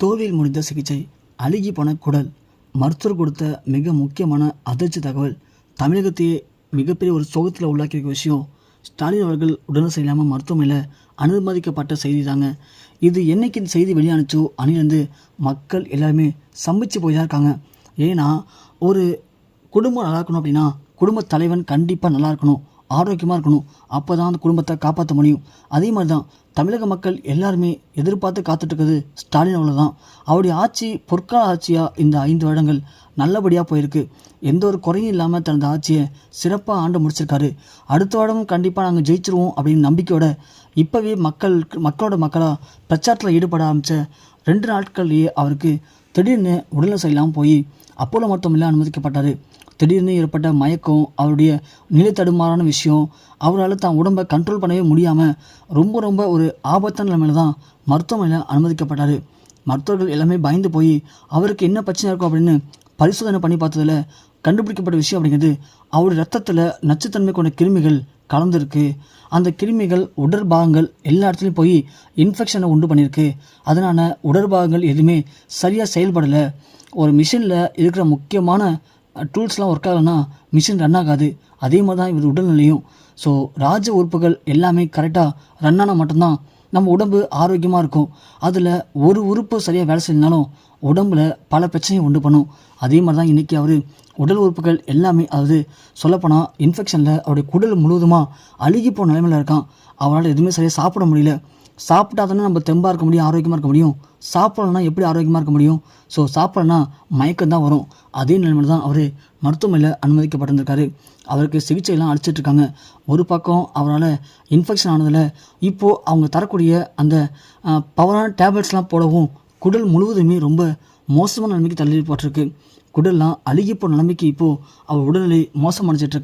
தோல்வியில் முடிந்த சிகிச்சை அழுகி போன குடல் மருத்துவர் கொடுத்த மிக முக்கியமான அதிர்ச்சி தகவல் தமிழகத்தையே மிகப்பெரிய ஒரு சோகத்தில் உள்ளாக்கியிருக்க விஷயம் ஸ்டாலின் அவர்கள் உடனே சரியில்லாமல் மருத்துவமனையில் அனுமதிக்கப்பட்ட செய்தி தாங்க. இது என்னைக்கு இந்த செய்தி வெளியானுச்சோ அணிலிருந்து மக்கள் எல்லாருமே சம்பிச்சு போய் தான் இருக்காங்க. ஏன்னா ஒரு குடும்பம் நல்லா இருக்கணும் அப்படின்னா குடும்ப தலைவன் கண்டிப்பாக நல்லா இருக்கணும். ஆரோக்கியமாக இருக்கணும். அப்போ தான் அந்த குடும்பத்தை காப்பாற்ற முடியும். அதே மாதிரி தான் தமிழக மக்கள் எல்லாருமே எதிர்பார்த்து காத்துட்ருக்குது ஸ்டாலின் அவ்வளோ தான் அவருடைய ஆட்சி பொற்கால ஆட்சியாக இந்த ஐந்து வருடங்கள் நல்லபடியாக போயிருக்கு. எந்த ஒரு குறையும் இல்லாமல் தனது ஆட்சியை சிறப்பாக ஆண்டு முடிச்சிருக்காரு. அடுத்த வருடமும் கண்டிப்பாக நாங்கள் ஜெயிச்சிருவோம் அப்படின்னு நம்பிக்கையோட இப்போவே மக்கள் மக்களோட மக்களாக பிரச்சாரத்தில் ஈடுபட ஆரம்பித்த ரெண்டு நாட்கள்லேயே அவருக்கு திடீர்னு உடல்நிலை சரியில்லாமல் போய் அப்போலோ மருத்துவமனையில் அனுமதிக்கப்பட்டார். திடீர்னு ஏற்பட்ட மயக்கம் அவருடைய நிலை தடுமாறான விஷயம் அவரால் தான் உடம்பை கண்ட்ரோல் பண்ணவே முடியாமல் ரொம்ப ரொம்ப ஒரு ஆபத்தான நிலைமையில தான் மருத்துவமனையில் அனுமதிக்கப்பட்டார். மருத்துவர்கள் எல்லாமே பயந்து போய் அவருக்கு என்ன பிரச்சனை இருக்கும் அப்படின்னு பரிசோதனை பண்ணி பார்த்ததுல கண்டுபிடிக்கப்பட்ட விஷயம் அப்படிங்கிறது அவருடைய ரத்தத்தில் நச்சுத்தன்மை கொண்ட கிருமிகள் கலந்துருக்கு. அந்த கிருமிகள் உடற்பாகங்கள் எல்லா இடத்துலையும் போய் இன்ஃபெக்ஷனை உண்டு பண்ணியிருக்கு அதனால உடற்பாகங்கள் எதுவுமே சரியாக செயல்படலை. ஒரு மிஷினில் இருக்கிற முக்கியமான டூல்ஸ்லாம் ஒர்க் ஆகலைன்னா மிஷின் ரன் ஆகாது. அதே மாதிரி தான் இவர் உடல்நிலையும். ஸோ ராஜ உறுப்புகள் எல்லாமே கரெக்டாக ரன் ஆனால் மட்டும்தான் நம்ம உடம்பு ஆரோக்கியமாக இருக்கும். அதில் ஒரு உறுப்பு சரியாக வேலை செய்யலனாலும் உடம்புல பல பிரச்சனையை உண்டு பண்ணும். அதே மாதிரி தான் இன்றைக்கி அவர் உடல் உறுப்புகள் எல்லாமே அதாவது சொல்லப்போனால் இன்ஃபெக்ஷனில் அவருடைய குடல் முழுவதுமாக அழுகி போன நிலைமையில் இருக்கான். அவரால் எதுவுமே சரியாக சாப்பிட முடியல. சாப்பிட்டா தானே நம்ம தெம்பாக இருக்க முடியும் ஆரோக்கியமாக இருக்க முடியும். சாப்பிடலன்னா எப்படி ஆரோக்கியமாக இருக்க முடியும்? ஸோ சாப்பிடலன்னா மயக்கம் தான் வரும். அதே நிலைமையில் தான் அவர் மருத்துவமனையில் அனுமதிக்கப்பட்டிருந்திருக்காரு. அவருக்கு சிகிச்சையெல்லாம் அளிச்சிட்ருக்காங்க ஒரு பக்கம் அவரால் இன்ஃபெக்ஷன் ஆனதில் இப்போது அவங்க தரக்கூடிய அந்த பவரான டேப்லெட்ஸ்லாம் போடவும் குடல் முழுவதுமே ரொம்ப மோசமான நிலைமைக்கு தள்ளிப்பட்டிருக்கு குடல்லாம் அழுகி போன நிலைமைக்கு இப்போது அவர் உடல்நிலை மோசமடைஞ்சிட்டு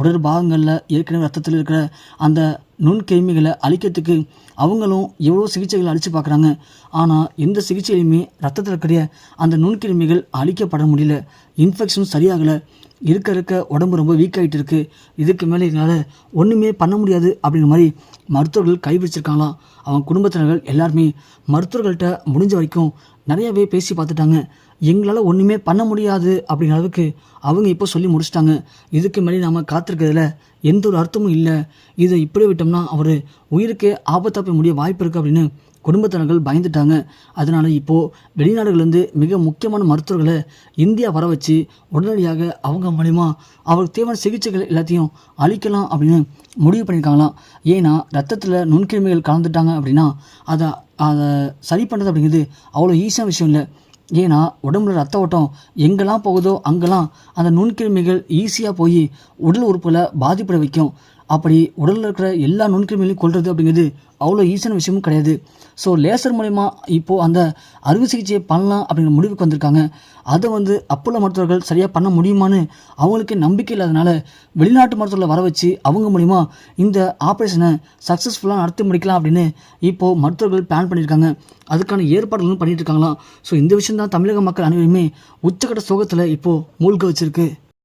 உடற்பாகங்களில் உடல் பாகங்களில் ஏற்கனவே ரத்தத்தில் இருக்கிற அந்த நுண்கிருமிகளை அழிக்கிறதுக்கு அவங்களும் எவ்வளோ சிகிச்சைகள் அழித்து பார்க்குறாங்க. ஆனால் எந்த சிகிச்சையிலுமே ரத்தத்தில் இருக்கிற அந்த நுண்கிருமிகள் அழிக்கப்பட முடியல. இன்ஃபெக்ஷனும் சரியாகலை. இருக்க இருக்க உடம்பு ரொம்ப வீக் ஆகிட்டு இருக்குது இதுக்கு மேலே எங்களால் ஒன்றுமே பண்ண முடியாது அப்படிங்கிற மாதிரி மருத்துவர்கள் கைவிரிச்சிருக்காங்களாம் அவங்க குடும்பத்தினர்கள் எல்லாருமே மருத்துவர்கள்ட்ட முடிஞ்ச வரைக்கும் நிறையவே பேசி பார்த்துட்டாங்க. எங்களால் ஒன்றுமே பண்ண முடியாது அப்படிங்கிற அளவுக்கு அவங்க இப்போ சொல்லி முடிச்சிட்டாங்க. இதுக்கு மேலே நாம் காத்திருக்கிறதுல எந்த ஒரு அர்த்தமும் இல்லை. இதை இப்படியே விட்டோம்னா அவர் உயிருக்கே ஆபத்தாக போய் முடிய வாய்ப்பு இருக்குது அப்படின்னு குடும்பத்தினர்கள் பயந்துட்டாங்க. அதனால் இப்போது வெளிநாடுகள்லேருந்து மிக முக்கியமான மருத்துவர்களை இந்தியா வர வச்சு உடனடியாக அவங்க மூலிமா அவருக்கு தேவையான சிகிச்சைகள் எல்லாத்தையும் அழிக்கலாம் அப்படின்னு முடிவு பண்ணியிருக்காங்களாம். ஏன்னா ரத்தத்தில் நுண்கிருமிகள் கலந்துட்டாங்க அப்படின்னா அதை அதை சரி பண்ணுறது அப்படிங்கிறது அவ்வளோ ஈஸியான விஷயம் இல்லை. ஏன்னா உடம்புல ரத்த ஓட்டம் எங்கெல்லாம் போகுதோ அங்கெல்லாம் அந்த நுண்கிருமிகள் ஈஸியாக போய் உடல் உறுப்பில் பாதிப்பட வைக்கும். அப்படி உடலில் இருக்கிற எல்லா நுண்கிருமிகளையும் கொள்வது அப்படிங்கிறது அவ்வளோ ஈஸியான விஷயமும் கிடையாது. ஸோ லேசர் மூலிமா இப்போது அந்த அறுவை சிகிச்சையை பண்ணலாம் அப்படிங்கிற முடிவுக்கு வந்திருக்காங்க. அதை வந்து அப்போலோ மருத்துவர்கள் சரியாக பண்ண முடியுமான்னு அவங்களுக்கு நம்பிக்கை இல்லாதனால வெளிநாட்டு மருத்துவர்களை வர வச்சு அவங்க மூலிமா இந்த ஆப்ரேஷனை சக்ஸஸ்ஃபுல்லாக நடத்தி முடிக்கலாம் அப்படின்னு இப்போது மருத்துவர்கள் பிளான் பண்ணியிருக்காங்க. அதுக்கான ஏற்பாடுகளும் பண்ணிகிட்டு இருக்காங்களாம். ஸோ இந்த விஷயம் தான் தமிழக மக்கள் அனைவருமே உச்சக்கட்ட சோகத்தில் இப்போது மூழ்க வச்சுருக்கு.